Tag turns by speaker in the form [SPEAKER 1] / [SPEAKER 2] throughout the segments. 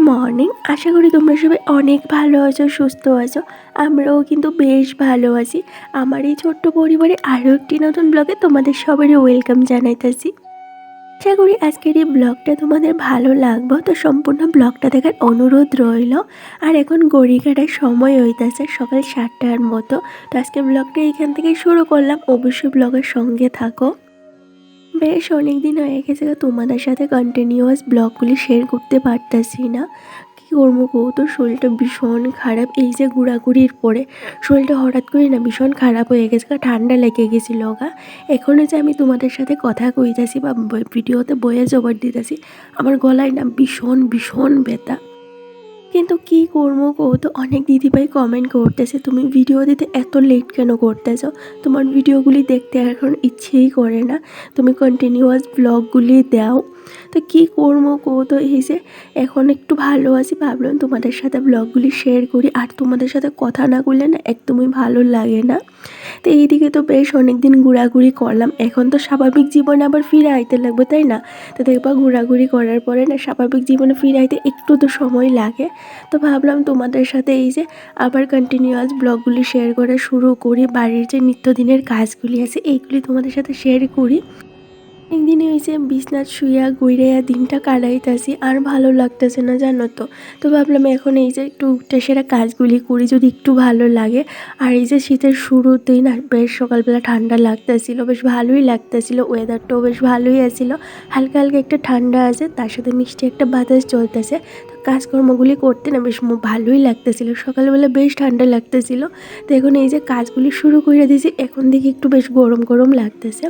[SPEAKER 1] Morning আশা করি তোমরা সবাই অনেক ভালো আছো, সুস্থ আছো। আমরাও কিন্তু বেশ ভালো আছি। আমার এই ছোট্ট পরিবারে আরও একটি নতুন ব্লগে তোমাদের সবারই ওয়েলকাম জানাইতেছি। আশা করি আজকের এই ব্লগটা তোমাদের ভালো লাগবে। তো সম্পূর্ণ ব্লগটা দেখার অনুরোধ রইল। আর এখন গড়ি কাটার সময় হইতেছে সকাল সাতটার মতো। তো আজকে ব্লগটা এখান থেকে শুরু করলাম। অবশ্যই ব্লগের সঙ্গে থাকো। বেশ অনেক দিন হয়ে গেছে তোমাদের সাথে কন্টিনিউয়াস ব্লগগুলি শেয়ার করতে পারতাছি না। কী করব গো, তো শরীরটা ভীষণ খারাপ। এই যে ঘোরাঘুরির পরে শরীরটা হঠাৎ করে না ভীষণ খারাপ হয়ে গেছে ঠান্ডা লেগে গেছিল গা। এখনও যে আমি তোমাদের সাথে কথা কইতাছি বা ভিডিওতে বয়ে জবর দিতেছি, আমার গলায় না ভীষণ ভীষণ ব্যথা। কিন্তু কি করব গো? তো অনেক দিদিভাই কমেন্ট করতেছে, তুমি ভিডিও দিতে এত লেট কেন করতেছো? তোমার ভিডিওগুলি দেখতে এখন ইচ্ছেই করে না। তুমি কন্টিনিউয়াস ব্লগগুলি দাও। তো কী করব গো? তো এই যে এখন একটু ভালো আছি, ভাবলাম তোমাদের সাথে ব্লগগুলি শেয়ার করি। আর তোমাদের সাথে কথা না করলে না একদমই ভালো লাগে না। তো এইদিকে তো বেশ অনেক দিন ঘোরাঘুরি করলাম। এখন তো স্বাভাবিক জীবনে আবার ফিরে আইতে লাগবে, তাই না? তো দেখবা ঘোরাঘুরি করার পরে না স্বাভাবিক জীবনে ফিরে আইতে একটু তো সময় লাগে। তো ভাবলাম তোমাদের সাথে এই যে আবার কন্টিনিউয়াস ব্লগগুলি শেয়ার করা শুরু করি। বাড়ির যে নিত্যদিনের কাজগুলি আছে, এইগুলি তোমাদের সাথে শেয়ার করি। একদিনে হয়েছে বিছনাথ শুইয়া গুইরাইয়া দিনটা কাটাইতেছি, আর ভালো লাগতেছে না, জানো তো? তো ভাবলাম এখন এই যে একটু উঠে সেরা কাজগুলি করি, যদি একটু ভালো লাগে। আর এই যে শীতের শুরুতেই না বেশ সকালবেলা ঠান্ডা লাগতেছিল, বেশ ভালোই লাগতেছিল ওয়েদারটাও বেশ ভালোই আছিল। হালকা হালকা একটা ঠান্ডা আছে, তার সাথে মিষ্টি একটা বাতাস চলতেছে। কাজকর্মগুলি করতে না বেশ ভালোই লাগতেছিল। সকালবেলা বেশ ঠান্ডা লাগতেছিল। তো এখন এই যে কাজগুলি শুরু করে দিয়েছি, এখন দেখি একটু বেশ গরম গরম লাগতেছে।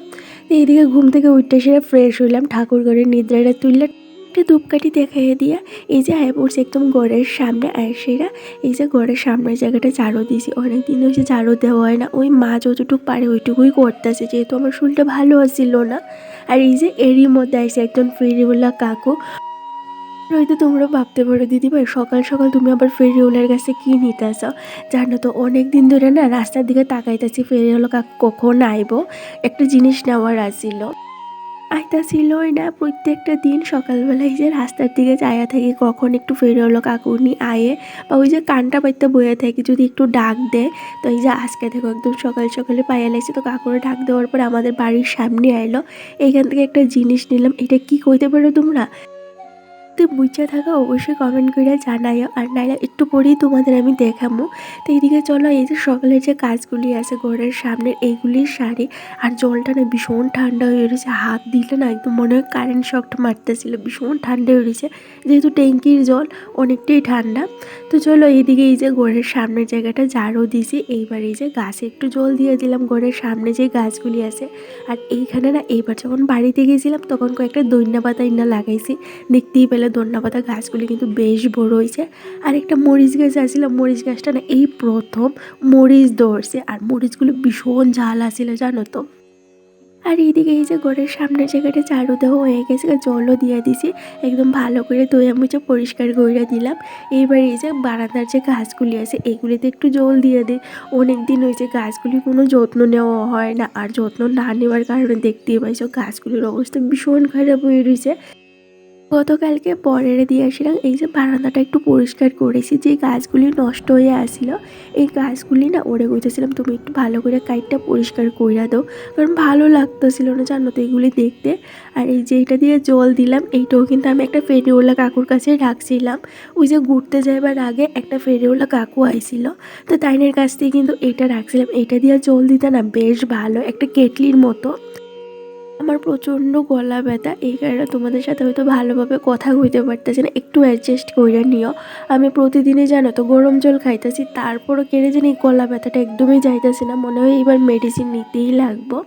[SPEAKER 1] তো এইদিকে ঘুম থেকে উঠতে সেরে ফ্রেশ হইলাম, ঠাকুর ঘরের নিদ্রাটা তুললে একটা ধূপকাঠি দেখাইয়ে দিয়া, এই যে আয় পড়ছে একদম ঘরের সামনে, আয় সেরা। এই যে ঘরের সামনের জায়গাটা ঝাড়ু দিয়েছি। অনেক দিন হয়েছে ঝাড়ু দেওয়া হয় না। ওই মা যতটুকু পারে ওইটুকুই করতেছে, যেহেতু আমার শরীরটা ভালো ছিল না। আর এই যে এরই মধ্যে আসছে একজন ফেরিওয়ালা কাকু। হয়তো তোমরা ভাবতে পারো দিদি ভাই সকাল সকাল তুমি আবার ফেরিওয়ালার কাছে কি নিতে আসো? জানো তো অনেক দিন ধরে না রাস্তার দিকে তাকাইতেছি কাকু কখন আইবো? একটা জিনিস নেওয়ার আইতা ছিলই না, প্রত্যেকটা দিন সকালবেলায় যে রাস্তার দিকে যাইয়া থাকি, কখন একটু ফেরিওয়ালা কাকুনি আয়ে, বা ওই যে কানটা পাইতে বইয়া থাকি, যদি একটু ডাক দেয়, তো এই যে আজকে দেখো একদম সকাল সকালে পাইয়া লাগছে তো কাকুরে ডাক দেওয়ার পর আমাদের বাড়ির সামনে আইলো। এইখান থেকে একটা জিনিস নিলাম, এটা কি কইতে পারো তোমরা? তো বুঝা থাকা অবশ্যই কমেন্ট করে জানাইও আর নাইলে একটু পরেই তোমাদের আমি দেখাবো তো এইদিকে চলো, এই যে সকালের যে কাজগুলি আছে, ঘরের সামনের এইগুলি সারি। আর জলটা না ভীষণ ঠান্ডা হয়ে রয়েছে। হাত দিলে না একদম মনে হয় কারেন্ট শকটা মারতেছিল। ভীষণ ঠান্ডা হয়ে রয়েছে। যেহেতু ট্যাঙ্কির জল অনেকটাই ঠান্ডা। তো চলো, এইদিকে এই যে ঘরের সামনের জায়গাটা ঝাড়ু দিয়েছি এইবার এই যে গাছে একটু জল দিয়ে দিলাম ঘরের সামনে যে গাছগুলি আছে। আর এইখানে না এইবার যখন বাড়িতে গেছিলাম, তখন কয়েকটা দৈন্যা পাতা ইন্না লাগাইছি। দেখতেই পেলে দৈন্যা পাতা গাছগুলি কিন্তু বেশ বড় হয়েছে। আর একটা মরিচ গাছ আছিল মরিচ গাছটা না এই প্রথম মরিচ ধরছে আর মরিচগুলো ভীষণ ঝাল আছিল জানো তো। আর এইদিকে এই যে ঘরের সামনের জায়গাটা দেওয়া হয়ে গেছে, জলও দিয়ে দিছি, একদম ভালো করে ধুয়ে মুছে পরিষ্কার করে দিলাম এইবার এই যে বারান্দার যে গাছগুলি আছে, এগুলিতে একটু জল দিয়ে দিই। অনেক দিন হয়েছে গাছগুলি কোনো যত্ন নেওয়া হয় না, আর যত্ন না নেওয়ার কারণে দেখতেই পাইছো গাছগুলির অবস্থা ভীষণ খারাপ হয়ে রয়েছে। গতকালকে পরের দিয়ে আসছিলাম এই যে বারান্দাটা একটু পরিষ্কার করেছি, যে গাছগুলি নষ্ট হয়ে আসছিল এই গাছগুলি না ওরে কইতেছিলাম তুমি একটু ভালো করে কাইটটা পরিষ্কার কইরা দাও, কারণ ভালো লাগতেছিল না, জানো তো এগুলি দেখতে। আর এই যে এটা দিয়ে জল দিলাম, এইটাও কিন্তু আমি একটা ফেরিওয়ালা কাকুর কাছে রাখছিলাম। ওই যে ঘুরতে যাইবার আগে একটা ফেরিওয়ালা কাকু আইছিল, তো তাইনের কাছ থেকে কিন্তু এটা রাখছিলাম, এটা দিয়ে জল দিতে না বেশ ভালো, একটা কেটলির মতো। আমার প্রচণ্ড গলা ব্যথা, এই কারণে তোমাদের সাথে হয়তো ভালোভাবে কথা কইতে পারতেছি না। একটু অ্যাডজাস্ট করে নিও। আমি প্রতিদিনই জানো তো গরম জল খাইতেছি, তারপরও কেড়ে জানি গলা ব্যথাটা একদমই যাইতেছে না, মনে হয় এবার মেডিসিন নিতেই লাগবো।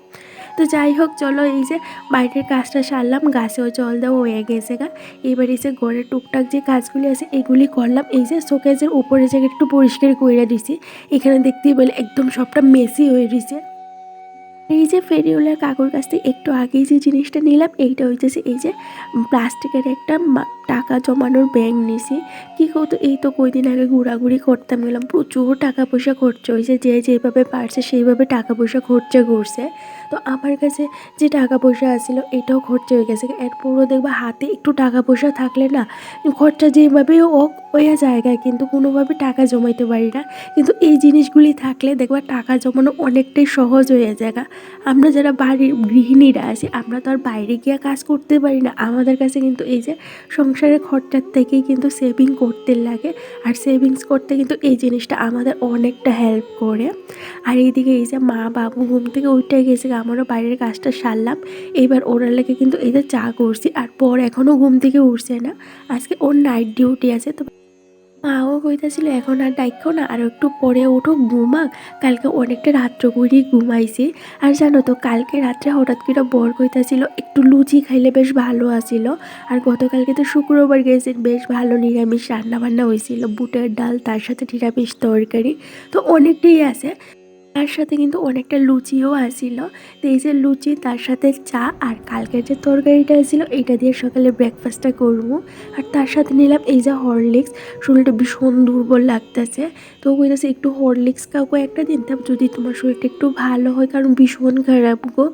[SPEAKER 1] তো যাই হোক, চলো এই যে বাইরের কাজটা সারলাম, গাছেও জল দেওয়া হয়ে গেছে গা। এবার যে ঘরের টুকটাক যে কাজগুলি আছে, এগুলি করলাম। এই যে শোকেজের উপরে জায়গা একটু পরিষ্কার করে দিছি, এখানে দেখতেই পেলে একদম সবটা মেসি হয়ে রয়েছে এই যে ফেরিওয়ালা কাকুর কাছ থেকে একটু আগেই যে জিনিসটা নিলাম, এইটা হইতেছে এই যে প্লাস্টিকের একটা টাকা জমানোর ব্যাংক নিছি। কী করতো এই তো কয়দিন আগে ঘোরাঘুরি করতাম, গেলাম, প্রচুর টাকা পয়সা খরচ হয়েছে যে যেভাবে পারছে সেইভাবে টাকা পয়সা খরচা করছে। তো আমার কাছে যে টাকা পয়সা আসছিল এটাও খরচা হয়ে গেছে। এরপরও দেখবা হাতে একটু টাকা পয়সা থাকলে না, খরচা যেভাবেই হোক ওই জায়গায় কিন্তু কোনোভাবে টাকা জমাইতে পারি না। কিন্তু এই জিনিসগুলি থাকলে দেখবা টাকা জমানো অনেকটাই সহজ হয়ে যায়। আমরা যারা বাড়ির গৃহিণীরা আছি, আমরা তো আর বাইরে গিয়ে কাজ করতে পারি না। আমাদের কাছে কিন্তু এই যে সংসারের খরচার থেকেই কিন্তু সেভিং করতে লাগে। আর সেভিংস করতে কিন্তু এই জিনিসটা আমাদের অনেকটা হেল্প করে। আর এইদিকে এই যে মা বাবু ঘুম থেকে উঠে গেছে, আমারও বাইরের কাজটা সারলাম। এইবার ওরা লেগে কিন্তু এই যে চা করছি, আর পর এখনও ঘুম থেকে উঠছে না। আজকে ওর নাইট ডিউটি আছে, তো মাও কইতাছিল, এখন আর ডাইকো না, আর একটু পরে ওঠো ঘুমাক। কালকে অনেকটা রাত্র করেই ঘুমাইছি। আর জানো তো, কালকে রাত্রে হঠাৎ করে বর কইতাছিল, একটু লুচি খাইলে বেশ ভালো আসিল আর গতকালকে তো শুক্রবার গেছে বেশ ভালো নিরামিষ রান্নাবান্না হয়েছিল বুটের ডাল, তার সাথে নিরামিষ তরকারি, তো অনেকটাই আছে। তার সাথে কিন্তু অনেকটা লুচিও আসছিল তো এই যে লুচি, তার সাথে চা আর কালকের যে তরকারিটা আসছিল এটা দিয়ে সকালে ব্রেকফাস্টটা করব। আর তার সাথে নিলাম এই যে হরলিক্স শরীরটা ভীষণ দুর্বল লাগতেছে। তো কইতেছে, একটু হরলিক্স কাউকে একটা দিন যদি তোমার শরীরটা একটু ভালো হয়, কারণ ভীষণ খারাপ গো।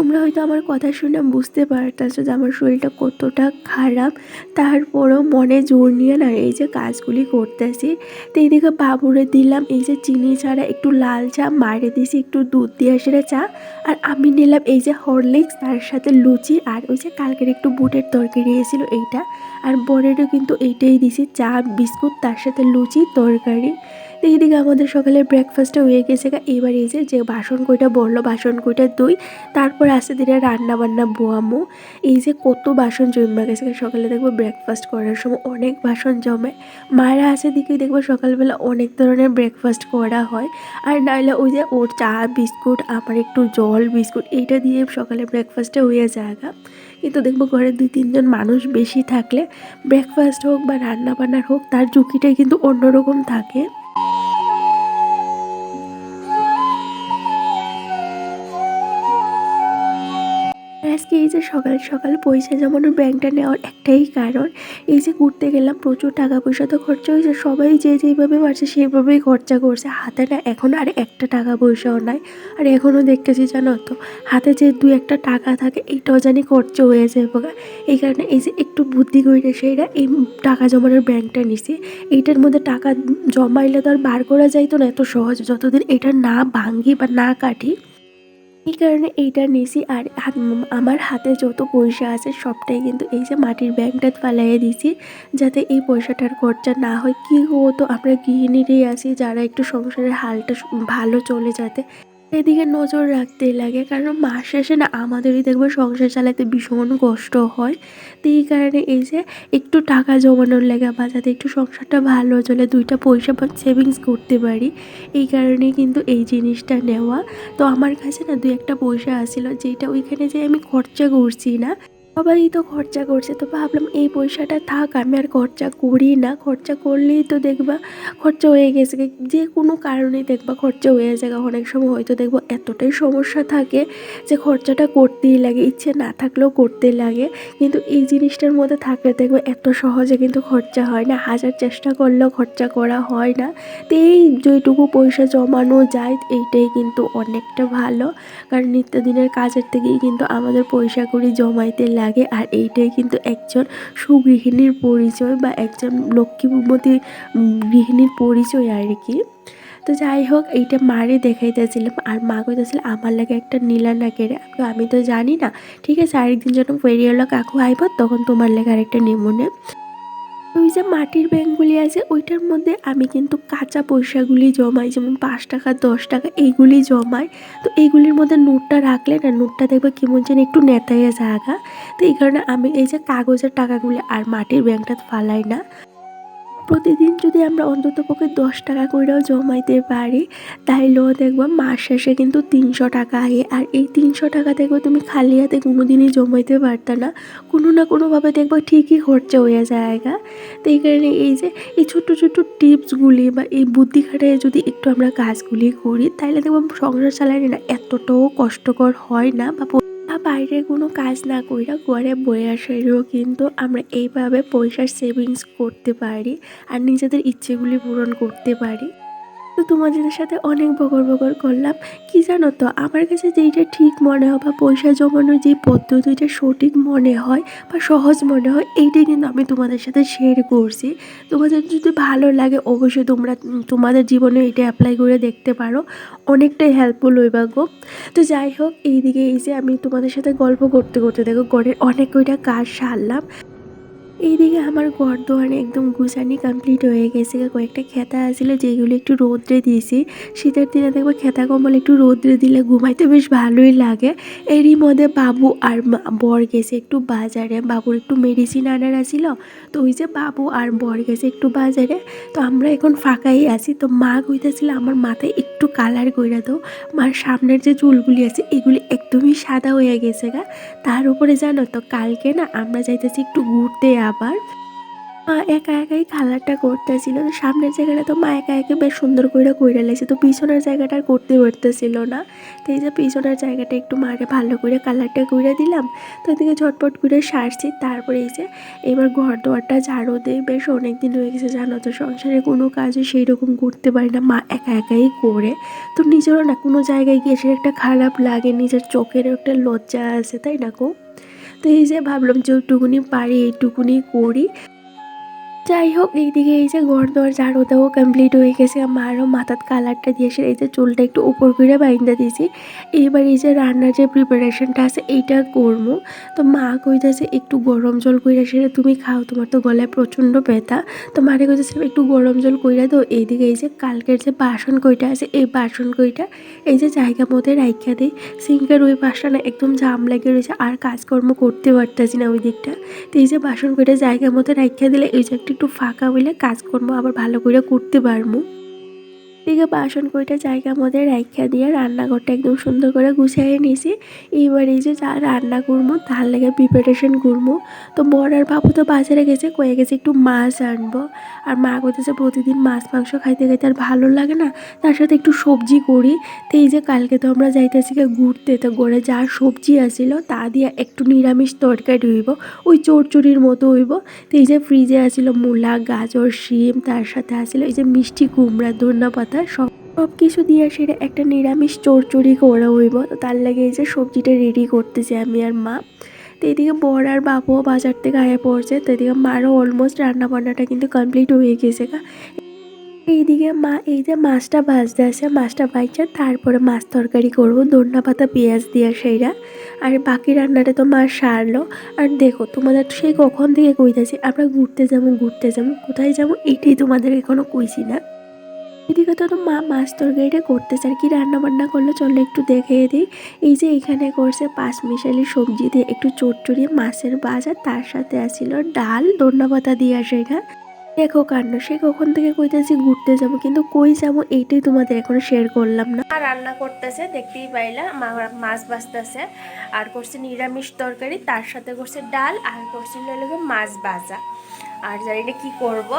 [SPEAKER 1] তোমরা হয়তো আমার কথা শুনে বুঝতে পারতেছো যে আমার শরীরটা কতটা খারাপ। তারপরেও মনে জোর নিয়ে না এই যে কাজগুলি করতেছি। তো এইদিকে বাবুরে দিলাম, এই যে চিনি ছাড়া একটু লাল চা, মারে দিছি একটু দুধ দিয়ে সেটা চা। আর আমি নিলাম এই যে হরলিক্স, তার সাথে লুচি আর ওই যে কালকের একটু বুটের তরকারি এসেছিল এইটা। আর বরেরও কিন্তু এইটাই দিছি, চা, বিস্কুট, তার সাথে লুচি, তরকারি। এইদিকে আমাদের সকালের ব্রেকফাস্টটা হয়ে গেছে এবার এই যে যে বাসন কইটা বলল বাসন কইটা দুই তারপর আসতে দিনে রান্না বান্না বোয়ামো। এই যে কত বাসন জমা গেছে সকালে দেখব ব্রেকফাস্ট করার সময় অনেক বাসন জমে। মায়েরা আছে দিকে দেখব সকালবেলা অনেক ধরনের ব্রেকফাস্ট করা হয়। আর নাহলে ওই যে ওর চা, বিস্কুট, আমার একটু জল, বিস্কুট, এইটা দিয়ে সকালে ব্রেকফাস্টটা হয়ে জায়গা কিন্তু দেখব ঘরে দুই, তিনজন মানুষ বেশি থাকলে ব্রেকফাস্ট হোক বা রান্না বান্নার হোক, তার ঝুঁকিটাই কিন্তু অন্যরকম থাকে। আজকে এই যে সকাল সকাল পয়সা জমানোর ব্যাংকটা নেওয়ার একটাই কারণ, এই যে ঘুরতে গেলাম, প্রচুর টাকা পয়সা তো খরচা হয়েছে, সবাই যে যেভাবে পারছে সেইভাবেই খরচা করছে। হাতে না এখন আর একটা টাকা পয়সাও নাই। আর এখনও দেখতেছি, জানো তো, হাতে যে দু একটা টাকা থাকে, এইটাও জানি খরচা হয়ে যাবে এই কারণে এই যে একটু বুদ্ধি করে সেইটা এই টাকা জমানোর ব্যাংকটা নিছি। এইটার মধ্যে টাকা জমাইলে তো আর বার করা যাইতো না, এত সহজ। যতদিন এটা না ভাঙ্গি বা না কাটি এই কারণে এইটা নিছি আর আমার হাতে যত পয়সা আছে সবটাই কিন্তু এই যে মাটির ব্যাংকটা ফালাইয়ে দিছি, যাতে এই পয়সাটার খরচা না হয়। কী হতো, আমরা গৃহিণীরই আছি, যারা একটু সংসারের হালটা ভালো চলে যাতে এদিকে নজর রাখতেই লাগে, কারণ মাস শেষে না আমাদেরই দেখব সংসার চালাতে ভীষণ কষ্ট হয়। তো এই কারণে এই যে একটু টাকা জমানোর লাগে বা যাতে একটু সংসারটা ভালো চলে, দুইটা পয়সা সেভিংস করতে পারি, এই কারণে কিন্তু এই জিনিসটা নেওয়া। তো আমার কাছে না দুই একটা পয়সা আসছিল যেটা ওইখানে যে আমি খরচা করছি না। সবাই তো খরচা করছে, তো ভাবলাম এই পয়সাটা থাক, আমি আর খরচা করি না। খরচা করলেই তো দেখবা খরচা হয়ে গেছে। যে কোনো কারণেই দেখবা খরচা হয়ে যায় অনেক সময় হয়তো দেখব এতটাই সমস্যা থাকে যে খরচাটা করতেই লাগে, ইচ্ছে না থাকলেও করতে লাগে। কিন্তু এই জিনিসটার মধ্যে থাকলে দেখব এত সহজে কিন্তু খরচা হয় না। হাজার চেষ্টা করলেও খরচা করা হয় না। তো এই যেটুকু পয়সা জমানো যায়, এইটাই কিন্তু অনেকটা ভালো। কারণ নিত্যদিনের কাজের থেকেই কিন্তু আমাদের পয়সা করি জমাইতে লাগে লাগে আর এইটাই কিন্তু একজন সুগৃহিণীর পরিচয় বা একজন লক্ষ্মীমতী গৃহিণীর পরিচয় আর কি। তো যাই হোক, এইটা মারে দেখাইতেছিলাম আর মা কইতেছিল, আমার লাগে একটা নীলা না কেড়ে আমি তো জানি না। ঠিক আছে, আরেকদিন যখন ফেরিওয়ালা কাকু আইব, তখন তোমার লাগে আরেকটা নেমনে। ওই যে মাটির ব্যাংকগুলি আছে, ওইটার মধ্যে আমি কিন্তু কাঁচা পয়সাগুলি জমাই, যেমন পাঁচ টাকা, দশ টাকা, এইগুলি জমাই। তো এইগুলির মধ্যে নোটটা রাখলে না, নোটটা দেখবে কেমন যেন একটু নেতাইয়া জায়গা। তো এই কারণে আমি এই যে কাগজের টাকাগুলি আর মাটির ব্যাংকটা ফালাই না। প্রতিদিন যদি আমরা অন্তত পক্ষে দশ টাকা করেও জমাইতে পারি তাইলেও দেখব মাস শেষে কিন্তু তিনশো টাকা আগে আর এই তিনশো টাকা দেখব তুমি খালি হাতে কোনো দিনই জমাইতে পারতা না। কোনো না কোনোভাবে দেখব ঠিকই খরচা হয়ে জায়গা তো এই কারণে এই যে, এই ছোট্টো ছোট্টো টিপসগুলি বা এই বুদ্ধি খাটায় যদি একটু আমরা কাজগুলি করি তাহলে দেখব সংসার চালানি না এতটাও কষ্টকর হয় না বা বাইরে কোনো কাজ না কইরা ঘরে বয়ে আসারও কিন্তু আমরা এইভাবে পয়সার সেভিংস করতে পারি আর নিজেদের ইচ্ছেগুলি পূরণ করতে পারি। তো তোমাদের সাথে অনেক বকর বকর করলাম। কি জানো তো, আমার কাছে যেইটা ঠিক মনে হয় বা পয়সা জমানোর যে পদ্ধতিটা সঠিক মনে হয় বা সহজ মনে হয়, এইটাই কিন্তু আমি তোমাদের সাথে শেয়ার করছি। তোমাদের যদি ভালো লাগে, অবশ্যই তোমরা তোমাদের জীবনে এটা অ্যাপ্লাই করে দেখতে পারো। অনেকটাই হেল্পফুল হইবা গো। তো যাই হোক, এইদিকে এই যে আমি তোমাদের সাথে গল্প করতে করতে দেখো, ঘরের অনেক কয়টা কাজ সারলাম। এইদিকে আমার ঘর দোয়ানে একদম গুছানি কমপ্লিট হয়ে গেছে। কয়েকটা খেতা আছিল, যেগুলো একটু রোদ্রে দিয়েছি। শীতের দিনে দেখব খেতা কম্বল একটু রোদ্রে দিলে ঘুমাইতে বেশ ভালোই লাগে। এরই মধ্যে বাবু আর বর গেছে একটু বাজারে। বাবুর একটু মেডিসিন আনার আছিল। তো ওই যে বাবু আর বর গেছে একটু বাজারে। তো আমরা এখন ফাঁকাই আছি। তো মা কইতেছিল, আমার মাথায় একটু কালার কইরা দাও। মার সামনের যে চুলগুলি আছে, এগুলি একদমই সাদা হয়ে গেছে গা। তার উপরে জানো তো, কালকে না আমরা যাইতেছি একটু ঘুরতে আবার মা একা একাই কালারটা করতেছিল। তো সামনের জায়গাটা তো মা একা একা বেশ সুন্দর করে কইরা লাগছে তো পিছনের জায়গাটা আর করতে পারতেছিল না। তো এই যে পিছনের জায়গাটা একটু মারে ভালো করে কালারটা কইরা দিলাম। তো এদিকে ঝটপট করে সারছি। তারপরে এই যে এবার ঘর দোয়ারটা ঝাড়ু দিয়ে বেশ অনেক দিন হয়ে গেছে জানো তো, সংসারে কোনো কাজও সেই রকম করতে পারি না মা একা একাই করে। তো নিজেরও না কোনো জায়গায় গিয়ে সে একটা খারাপ লাগে, নিজের চোখের একটা লজ্জা আছে, তাই না গো তো এই যে ভাবলাম যে ওইটুকুনি পারি এইটুকুনি করি। যাই হোক, এইদিকে এই যে ঘর দোয়ার ঝাড়ু দেওয়া কমপ্লিট হয়ে গেছে। মারও মাথার কালারটা দিয়েছে এই যে চুলটা একটু উপর করে বাইন্দা দিয়েছি। এইবার এই যে রান্নার যে প্রিপারেশনটা আছে, এইটা করব তো মা কইতেছে, একটু গরম জল কইরা সেটা তুমি খাও, তোমার তো গলায় প্রচণ্ড ব্যথা। তো মারে কইতেছিলাম একটু গরম জল কইরা দাও। এইদিকে এই যে কালকের যে বাসন কইটা আছে, এই বাসন কইটা এই যে জায়গা মধ্যে রাইখা দিই। সিঙ্কের ওই পাশটা না একদম জাম লেগে রয়েছে, আর কাজকর্ম করতে পারতেছি না ওই দিকটা। তো এই যে বাসন কইটা জায়গা মধ্যে রাইখা দিলে এই যে একটু একটু ফাঁকা হইলে কাজকর্ম আবার ভালো করে করতে পারব এদিকে বাসন কইটা জায়গা মধ্যে রাইখা দিয়ে রান্নাঘরটা একদম সুন্দর করে গুছিয়ে নিয়েছি। এইবার এই যে যা রান্না করব, তার লেগে প্রিপারেশন করব। তো বর আর বাবু তো বাজারে গেছে, কয়ে গেছে একটু মাছ আনব। আর মা করতেছে প্রতিদিন মাছ, মাংস খাইতে খাইতে আর ভালো লাগে না, তার সাথে একটু সবজি করি। তো এই যে কালকে তো আমরা যাইতেছি ঘুরতে, তো গড়ে যা সবজি আসিল, তা দিয়ে একটু নিরামিষ তরকারি হইব, ওই চড়চড়ির মতো হইব। তো এই যে ফ্রিজে আসিল মূলা, গাজর, শিম, তার সাথে আসিল এই যে মিষ্টি কুমড়া ধন্যা পাতা সব কিছু দিয়ে সেটা একটা নিরামিষ চড়চড়ি করা হইব। তো তার লাগে এই যে সবজিটা রেডি করতেছি আমি আর মা। তো এদিকে বর আর বাবুও বাজার থেকে আয়া পড়ছে। তো এদিকে মারও অলমোস্ট রান্না বান্নাটা কিন্তু কমপ্লিট হয়ে গেছে গা। এইদিকে মা, এই যে মাছটা ভাজতে আসে, মাছটা ভাজছে, তারপরে মাছ তরকারি করব, ধন্যা পাতা পেঁয়াজ দিয়ে সেইরা আর বাকি রান্নাটা তো মা সারলো। আর দেখো, তোমাদের সেই কখন থেকে কইতাছি, আমরা ঘুরতে যাব ঘুরতে যাব, কোথায় যাব, এটাই তোমাদের এখনও কইছি না। এদিকে তো মা মাছ তরকারিটা করতেছে আর কি রান্না বান্না করল। চলো একটু দেখে দিই। এই যে এখানে করছে পাঁচ মিশালি সবজি দিয়ে একটু চটচড়ি মাছের বাজার তার সাথে আসছিল ডাল, ধন্যা পাতা দিয়ে আসে এটা। দেখো কাণ্ড, সে কখন থেকে কইতেছি ঘুরতে যাব, কিন্তু কই যাব এইটাই তোমাদের এখন শেয়ার করলাম না।
[SPEAKER 2] আর রান্না করতেছে, দেখতেই পাইলা মাছ বাজতেছে আর করছে নিরামিষ তরকারি, তার সাথে করছে ডাল, আর করছিল হলো মাছ ভাজা। আর জানি না কী করব?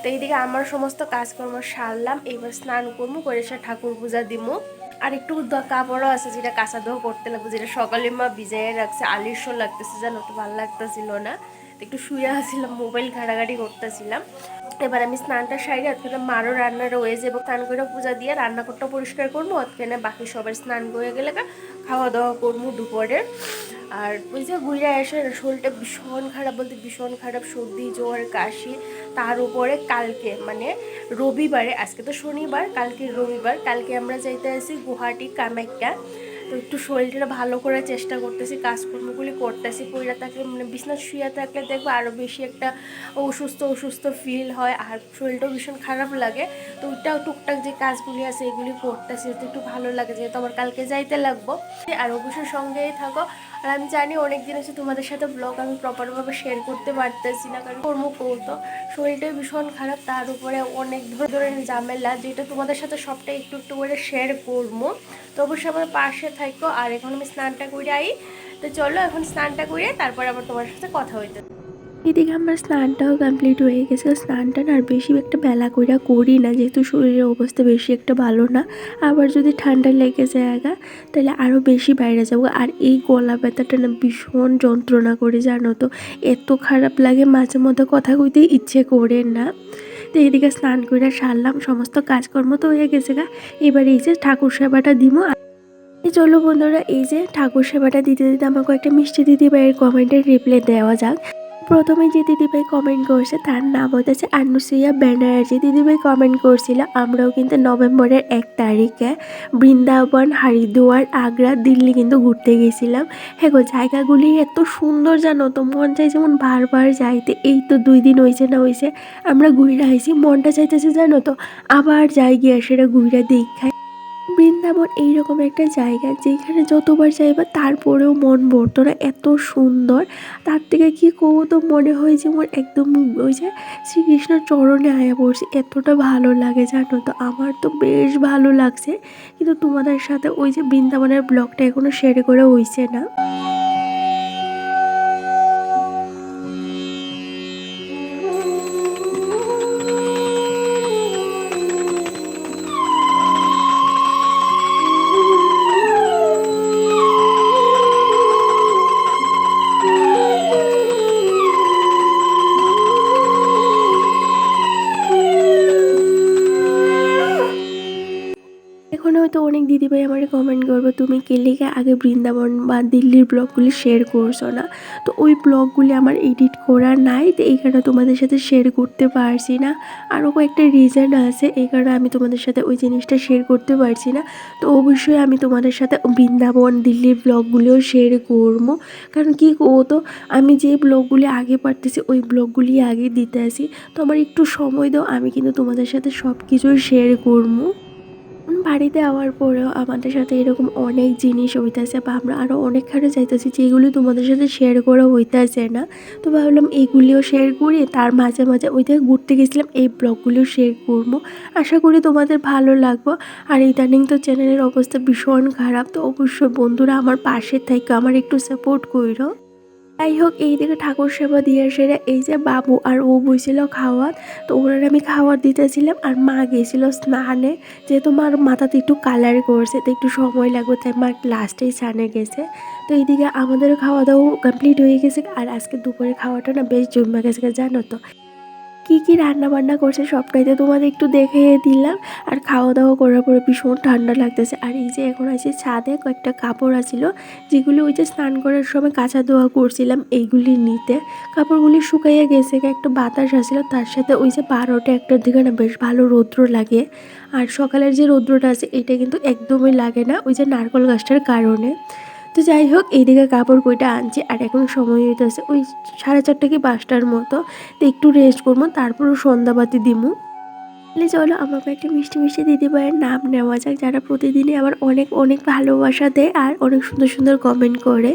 [SPEAKER 2] তো এইদিকে আমার সমস্ত কাজকর্ম সারলাম এবার স্নান করব, করে সে ঠাকুর পূজা দিমু। আর একটু কাপড়ও আছে, যেটা কাঁচা ধোয়া করতে লাগবে, যেটা সকালে মা ভিজাইয়ে রাখছে আলিস্য লাগতেছে জানো তো ভালো লাগতেছিল না। একটু শুয়ে আসছিলাম মোবাইল ঘাটাঘাটি করতেছিলাম। এবার আমি স্নানটা সারি ওখানে মারও রান্না রয়েছে এবং স্নান করে পূজা দিয়ে রান্নাঘরটা পরিষ্কার করব। ওখানে বাকি সবার স্নান করে গেলে খাওয়া দাওয়া করব দুপুরে। আর ওই যে ঘুরে এসে শরীরটা ভীষণ খারাপ বলতে ভীষণ খারাপ, সর্দি, জ্বর, কাশি। তার উপরে কালকে মানে রবিবারে, আজকে তো শনিবার, কালকে রবিবার, কালকে আমরা যাইতে আছি গুয়াহাটি, কামাখ্যা। তো একটু শরীরটা ভালো করার চেষ্টা করতেছি, কাজকর্মগুলি করতেছি। পইরা থাকলে মানে বিছনাথ শুয়ে থাকলে দেখব আরও বেশি একটা অসুস্থ অসুস্থ ফিল হয় আর শরীরটাও ভীষণ খারাপ লাগে। তো ওইটাও টুকটাক যে কাজগুলি আছে, এগুলি করতেছি, তো একটু ভালো লাগে। যেহেতু আমার কালকে যাইতে লাগবো। আর অবশ্যই সঙ্গেই থাকো। আর আমি জানি অনেক দিন হচ্ছে তোমাদের সাথে ব্লগ আমি প্রপারভাবে শেয়ার করতে পারতেছি না, কারণ কর্ম করতো শরীরটাই ভীষণ খারাপ। তার উপরে অনেক ধরনের ঝামেলা, যেটা তোমাদের সাথে সবটাই একটু একটু করে শেয়ার করব। তো অবশ্যই আমার পাশে থাকো, আর এখন আমি স্নানটা করে আই তো চলো এখন স্নানটা করে তারপর আবার তোমার সাথে কথা হইতে।
[SPEAKER 1] এদিকে আমার স্নানটাও কমপ্লিট হয়ে গেছে। স্নানটা না আর বেশি একটা বেলা কইরা করি না, যেহেতু শরীরের অবস্থা বেশি একটা ভালো না। আবার যদি ঠান্ডা লেগে যায় আগা তাহলে আরও বেশি বাইরে যাব। আর এই গলা ব্যথাটা না ভীষণ যন্ত্রণা করে, জানো তো। এত খারাপ লাগে, মাঝে মধ্যে কথা কইতে ইচ্ছে করে না। তো এদিকে স্নান করে সারলাম, সমস্ত কাজকর্ম তো হয়ে গেছে গা। এবার এই যে ঠাকুর সেবাটা দিব এই চলো বন্ধুরা, এই যে ঠাকুর সেবাটা দিতে দিতে আমাকে একটা মিষ্টি দিদি বা এর কমেন্টের রিপ্লাই দেওয়া যাক। প্রথমে যে দিদিভাই কমেন্ট করছে, তার নাম হচ্ছে আনুসুইয়া ব্যানার্জি। দিদিভাই কমেন্ট করছিল, আমরাও কিন্তু নভেম্বরের এক তারিখে বৃন্দাবন, হরিদ্বার, আগ্রা, দিল্লি কিন্তু ঘুরতে গেছিলাম। হ্যাঁ গো, জায়গাগুলি এত সুন্দর জানো তো, মন চাই যেমন বারবার যাইতে। এই তো দুই দিন হয়েছে না হয়েছে আমরা ঘুরে আইছি, মনটা চাইতেছে জানো তো, আবার যাই গিয়ে সেটা ঘুরে দেখাই। বৃন্দাবন এইরকম একটা জায়গা যেখানে যতবার যাইবা তারপরেও মন ভরতো না এত সুন্দর। তার থেকে কি করব তো মনে হয় যে মোর একদম ওই যে শ্রীকৃষ্ণের চরণে আয়া পড়ছি, এতটা ভালো লাগে জানো তো। আমার তো বেশ ভালো লাগছে। কিন্তু তোমাদের সাথে ওই যে বৃন্দাবনের ব্লগটা এখনও শেয়ার করে হয়েছে না। বৃন্দাবন বা দিল্লির ব্লগগুলি শেয়ার করছ না। তো ওই ব্লগগুলি আমার এডিট করা নাই, তো এই কারণে তোমাদের সাথে শেয়ার করতে পারছি না। আরও কয়েকটা রিজন আছে, এই কারণে আমি তোমাদের সাথে ওই জিনিসটা শেয়ার করতে পারছি না। তো অবশ্যই আমি তোমাদের সাথে বৃন্দাবন, দিল্লির ব্লগগুলিও শেয়ার করব। কারণ কি ও তো আমি যে ব্লগগুলি আগে পারতেছি, ওই ব্লগগুলি আগে দিতে আসি তো আমার একটু সময় দাও, আমি কিন্তু তোমাদের সাথে সব কিছুই শেয়ার করব। বাড়িতে আওয়ার পরেও আমাদের সাথে এরকম অনেক জিনিস হইতাছে বা আমরা আরও অনেকখানে যাইতেছি যেগুলি তোমাদের সাথে শেয়ার করা হইতাছে না। তো ভাবলাম এইগুলিও শেয়ার করি, তার মাঝে মাঝে ওই থেকে ঘুরতে গেছিলাম, এই ব্লগগুলিও শেয়ার করব। আশা করি তোমাদের ভালো লাগবো। আর ইদানিং তো চ্যানেলের অবস্থা ভীষণ খারাপ, তো অবশ্যই বন্ধুরা আমার পাশে থেকে আমার একটু সাপোর্ট করো যাই হোক, এইদিকে ঠাকুর সেবা দিয়ে সেরে এই যে বাবু আর ও বইছিল খাওয়ার, তো ওনার আমি খাওয়ার দিতেছিলাম আর মা গেছিল স্নানে। যেহেতু মার মাথাতে একটু কালার করছে, তো একটু সময় লাগবে, তাই মা লাস্টেই স্নানে গেছে। তো এইদিকে আমাদের খাওয়া দাওয়া কমপ্লিট হয়ে গেছে আর আজকে দুপুরে খাওয়াটা না বেশ জমে গেছে জানো তো। কি কি রান্না বান্না করছে সবটাই তো তোমাদের একটু দেখে দিলাম। আর খাওয়া দাওয়া করার পরে ভীষণ ঠান্ডা লাগতেছে। আর এই যে এখন আছে ছাদে কয়েকটা কাপড় আছিল, যেগুলি ওই যে স্নান করার সময় কাঁচা ধোয়া করছিলাম এইগুলি নিতে। কাপড়গুলি শুকাইয়ে গেছে, একটা বাতাস আসছিল তার সাথে ওই যে বারোটা একটার দিকে না বেশ ভালো রৌদ্র লাগে। আর সকালের যে রৌদ্রটা আছে, এটা কিন্তু একদমই লাগে না, ওই যে নারকল গাছটার কারণে। তো যাই হোক, এইদিকে কাপড় কইটা আনছি আর এখন সময় হইতেছে। ওই সাড়ে চারটে কি পাঁচটার মতো। তো একটু রেস্ট করব, তারপরও সন্ধ্যাবাতি দিমু। তাহলে চলো, আমাকে একটা মিষ্টি মিষ্টি দিদি দিদিভাইয়ের নাম নেওয়া যাক, যারা প্রতিদিনই আমার অনেক অনেক ভালোবাসা দেয় আর অনেক সুন্দর সুন্দর কমেন্ট করে।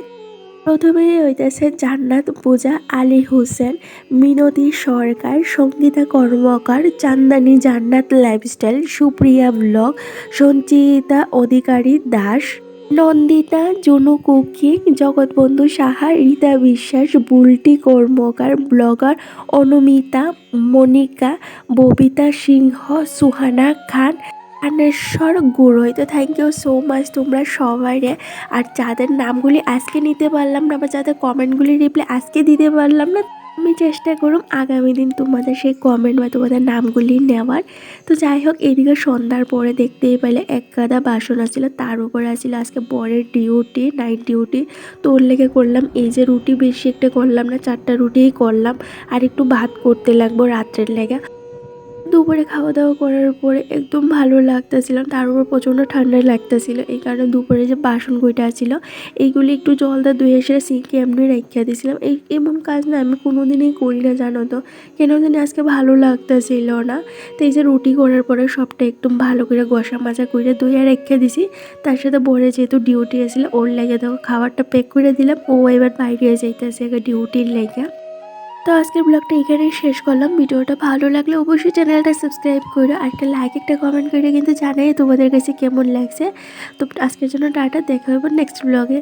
[SPEAKER 1] প্রথমে হইতেছে জান্নাত পূজা আলী হোসেন, মিনতি সরকার, Sangeeta Karmakar, Chandani Jannat lifestyle Supriya blog Sanchita Adhikari Das Nandita, Junu, cooking, Jagatbandhu Saha, Rita Biswas, Bulti Karmakar, blogger Anumita, Monika, Babita Singh, Suhana Khan, Aneshwar গুরুই। তো থ্যাংক ইউ সো মাচ তোমরা সবাই। আর যাদের নামগুলি আজকে নিতে পারলাম না বা যাদের কমেন্টগুলি রিপ্লাই আজকে দিতে পারলাম না আমি চেষ্টা করুম আগামী দিন তোমাদের সেই কমেন্ট বা তোমাদের নামগুলি নেওয়ার। তো যাই হোক, এদিকে সন্ধ্যার পরে দেখতেই পেলে এক গাদা বাসন আসছিল তার উপরে আসছিল আজকে বরের ডিউটি নাইট ডিউটি তো ওর লেগে করলাম, এই যে রুটি বেশি একটা করলাম না, চারটা রুটিই করলাম, আর একটু ভাত করতে লাগবো রাত্রের লেগে। দুপুরে খাওয়া দাওয়া করার পরে একদম ভালো লাগতেছিল। তার উপর প্রচণ্ড ঠান্ডা লাগতেছিল। এই কারণে দুপুরে যে বাসন কইটা ছিল, এইগুলি একটু জল দা ধুয়ে এসে সিঙ্কে এমনি রেখে দিয়েছিলাম। এই এমন কাজ না আমি কোনো দিনই করি না, জানো তো। কেন জানি আজকে ভালো লাগতেছিল না। তো এই যে রুটি করার পরে সবটা একদম ভালো করে গসা মাজা করে ধুয়ে রেখে দিছি তার সাথে বরে যেহেতু ডিউটি আসছিল ওর লেগে দেখো খাবারটা প্যাক করে দিলাম। ও এবার বাইরে যাইতেছে ডিউটির লেগে। তো আজকের ব্লগটা এখানেই শেষ করলাম। ভিডিওটা ভালো লাগলে অবশ্যই চ্যানেলটা সাবস্ক্রাইব করো আর একটা লাইক একটা কমেন্ট করে কিন্তু জানাই তোমাদের কাছে কেমন লাগছে। তো আজকের জন্য টাটা, দেখা হবে নেক্সট ব্লগে